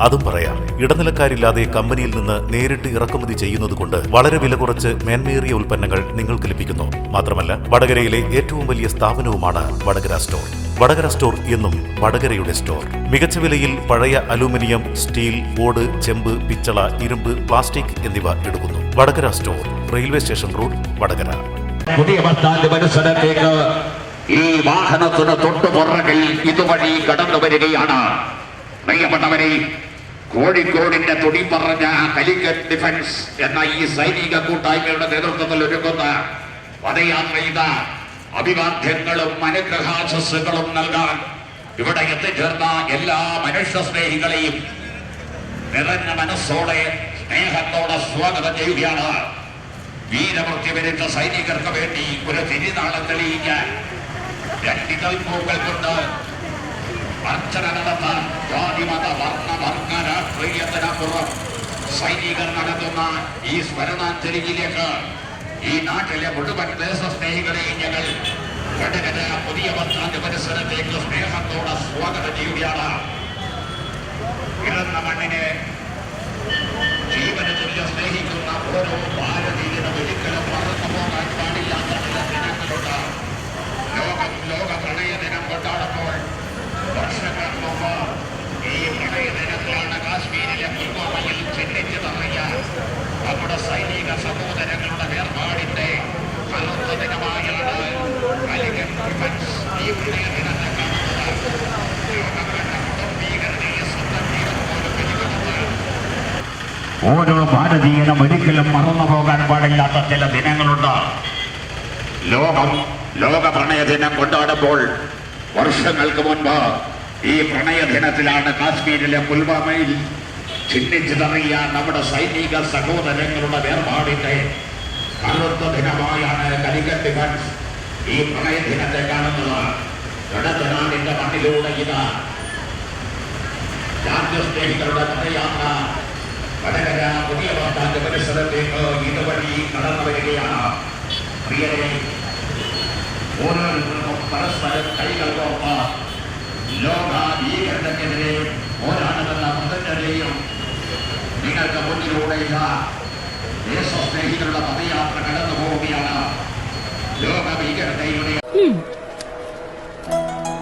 അതും പറയാം. ഇടനിലക്കാരില്ലാതെ കമ്പനിയിൽ നിന്ന് നേരിട്ട് ഇറക്കുമതി ചെയ്യുന്നതുകൊണ്ട് വളരെ വില കുറച്ച് മേന്മയേറിയ ഉൽപ്പന്നങ്ങൾ നിങ്ങൾക്ക് ലഭിക്കുന്നു. മാത്രമല്ല വടകരയിലെ ഏറ്റവും വലിയ സ്ഥാപനവുമാണ് വടകര സ്റ്റോർ. വടകര സ്റ്റോർ എന്നും വടകരയുടെ സ്റ്റോർ. മികച്ച വിലയിൽ പഴയ അലൂമിനിയം സ്റ്റീൽ ഓട് ചെമ്പ് പിച്ചള ഇരുമ്പ് പ്ലാസ്റ്റിക് എന്നിവ എടുക്കുന്നു. Vadakara store railway station road Vadakara. പുതിയ ബസ് സ്റ്റാൻഡ് പരിസരത്തേക്ക് ഈ വാഹനത്തിന് തൊട്ടു പുറകിൽ ഇതുവഴി കടന്നു വരികയാണ് പ്രിയപ്പെട്ടവരെ കോഴിക്കോടിന്റെ തുടി പറഞ്ഞ കലിക്കറ്റ് ഡിഫൻസ് എന്ന ഈ സൈനിക കൂട്ടായ്മയുടെ നേതൃത്വത്തിൽ ഒരുക്കുന്ന പദയാത്ര ചെയ്ത അഭിവാദ്യങ്ങളും അനുഗ്രഹാശസ്സുകളും നൽകാൻ ഇവിടെ എത്തിച്ചേർന്ന എല്ലാ മനുഷ്യ സ്നേഹികളെയും നിറഞ്ഞ മനസ്സോടെ സ്നേഹത്തോടെ സ്വാഗതം ചെയ്യുകയാണ്. വീരമൃത്യു വരുന്ന സൈനികർക്ക് വേണ്ടി ഒരു തിരിനാളം തെളിയിക്കാൻ രണ്ടികൾ പൂക്കൾ കൊണ്ട് സൈനികർ നടത്തുന്ന ഈ സ്മരണാഞ്ജലിയിലേക്ക് ഈ നാട്ടിലെ മുഴുവൻ ദേശസ്നേഹികളെയും ഞങ്ങൾ വടകര പുതിയ ബസ്റ്റാൻഡ് പരിസരത്തേക്ക് സ്നേഹത്തോടെ സ്വാഗതം ചെയ്യുകയാണ്. ഇറന്ന മണ്ണിനെ ജീവനതുല്യ സ്നേഹിക്കുന്ന ഓരോ ഭാരതീയനും ഒരിക്കലും പോകാൻ പാടില്ലാത്ത ചില ദിനങ്ങളുണ്ട് ലോകം ലോക പ്രണയ ദിനം കൊണ്ടാടുമ്പോൾ വർഷങ്ങൾക്ക് മുമ്പ് ഈ പ്രണയ ദിനത്തിലാണ് കാശ്മീരിലെ പുൽവാമയിൽ ചിഹ്നിച്ചു തറയ നമ്മുടെ സൈനിക സഹോദരങ്ങളുടെ വേർപാടിന്റെ കറുത്ത ദിനമായാണ് കലികൻ ഡിഫൻസ് ഈ പ്രണയ ദിനത്തെ കാണുന്നത് ലോകം കണ്ട കുടുംബീകരണീയ സ്വന്തം ജീവൻ പോലും വെടിവെക്കുന്നത് ഓരോ ഭാരതീയനും ഒരിക്കലും മറന്നു പോകാൻ പാടില്ലാത്ത ചില ദിനങ്ങളുണ്ട്. ലോകം ലോക പ്രണയ ദിനം കൊണ്ടാടുമ്പോൾ വർഷങ്ങൾക്ക് മുൻപ് ഈ പ്രണയ ദിനത്തിലാണ് കാശ്മീരിലെ പുൽവാമയിൽ ചിഹ്നിച്ചിതറിയ നമ്മുടെ സൈനിക സഹോദരങ്ങളുടെ വേർപാടിന്റെ കറുത്ത ദിനമായാണ് കലിക്കറ്റ് ഫൺസ് ഈ പ്രണയ ദിനത്തെ കാണുന്നത്. ഇടത്തനാടിന്റെ മണ്ണിലൂടെ ഇതാ. രാജ്യസ്നേഹികളുടെ പദയാത്ര വടകര പുതിയ വാർത്താന്റെ പരിസരത്തേക്ക് ഇതുവഴി കടന്നു വരികയാണ് പ്രിയരെ ഓരോരുത്തർക്കും പരസ്പരം കൈകൾ കോർത്ത് ലോക ഭീകരതയ്ക്കെതിരെ പോരാടുമെന്ന പ്രതിജ്ഞയും നിങ്ങൾക്ക് മുന്നിലൂടെ ഇതാ ദേശസ്നേഹികളുടെ പദയാത്ര കടന്നു പോവുകയാണ് ലോക ഭീകരതയുടെ